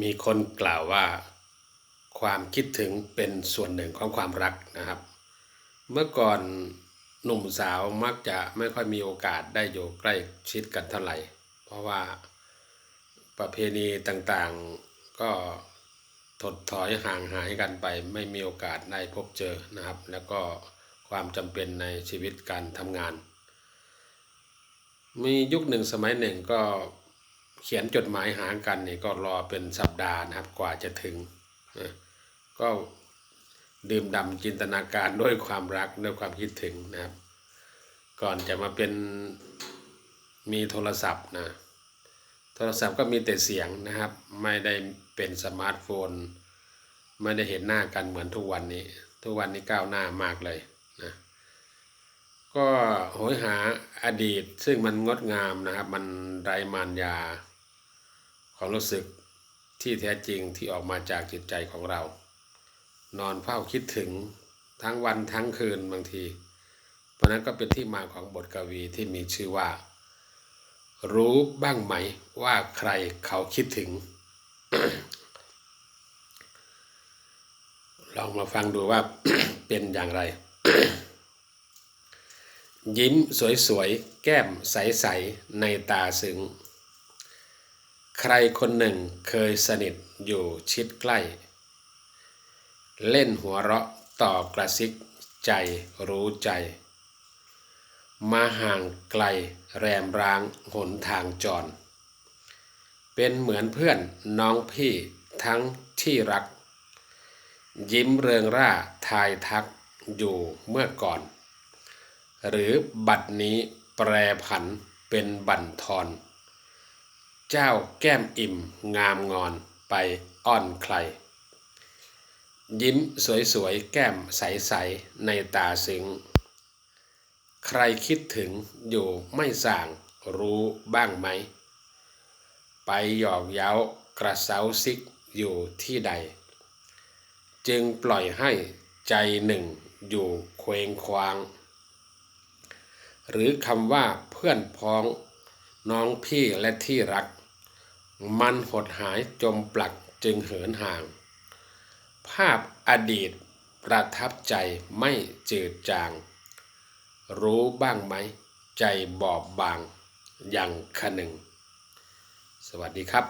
มีคนกล่าวว่าความคิดถึงเป็นส่วนหนึ่งของความรักนะครับ เมื่อก่อนหนุ่มสาวมักจะไม่ค่อยมีโอกาสได้อยู่ใกล้ชิดกันเท่าไหร่ เพราะว่าประเพณีต่างๆก็ถดถอยห่างหายกันไป ไม่มีโอกาสได้พบเจอนะครับ แล้วก็ความจำเป็นในชีวิตการทำงาน มียุคหนึ่งสมัยหนึ่งก็ เขียนจดหมายหากันนี่ก็รอเป็นสัปดาห์นะครับกว่าจะถึงนะก็ดื่มด่ำจินตนาการด้วยความรักด้วยความคิดถึงนะครับ ก่อนจะมาเป็นมีโทรศัพท์นะโทรศัพท์ก็มีแต่เสียงนะครับ ไม่ได้เป็นสมาร์ทโฟน ไม่ได้เห็นหน้ากันเหมือนทุกวันนี้ ทุกวันนี้ก้าวหน้ามากเลยนะก็โหยหาอดีตซึ่งมันงดงามนะครับ มันไรมารยา ความรู้สึกที่แท้จริงที่ออกมาจากจิตใจของเรา นอนเฝ้าคิดถึงทั้งวันทั้งคืนบางที เพราะนั้นก็เป็นที่มาของบทกวีที่มีชื่อว่า รู้บ้างไหมว่าใครเขาคิดถึง ลองมาฟังดูว่าเป็นอย่างไร ยิ้มสวยๆ แก้มใส ๆ ในตาซึ้ง ใครคนหนึ่งเคยสนิทอยู่ชิดใกล้ เล่นหัวเราะต่อกระซิกใจรู้ใจ มาห่างไกลแรมร้างหนทางจร เป็นเหมือนเพื่อนน้องพี่ทั้งที่รัก ยิ้มเริงร่าทายทักอยู่เมื่อก่อน หรือบัดนี้แปรผันเป็นบั่นทอน เจ้าแก้มอิ่มงามงอนไปอ้อนใคร ยิ้มสวยๆ แก้มใสๆ ในตาซึ้งใครคิดถึงอยู่ไม่สั่งรู้บ้างไหม ไปหยอกเย้ากระเซาซิกอยู่ที่ใด จึงปล่อยให้ใจหนึ่งอยู่เคว้งคว้าง หรือคำว่าเพื่อนพ้องน้องพี่และที่รัก มันหดหายจมปลักจึงเหินห่าง ภาพอดีตประทับใจไม่จืดจาง รู้บ้างไหม ใจบอบบางอย่างขนึง สวัสดีครับ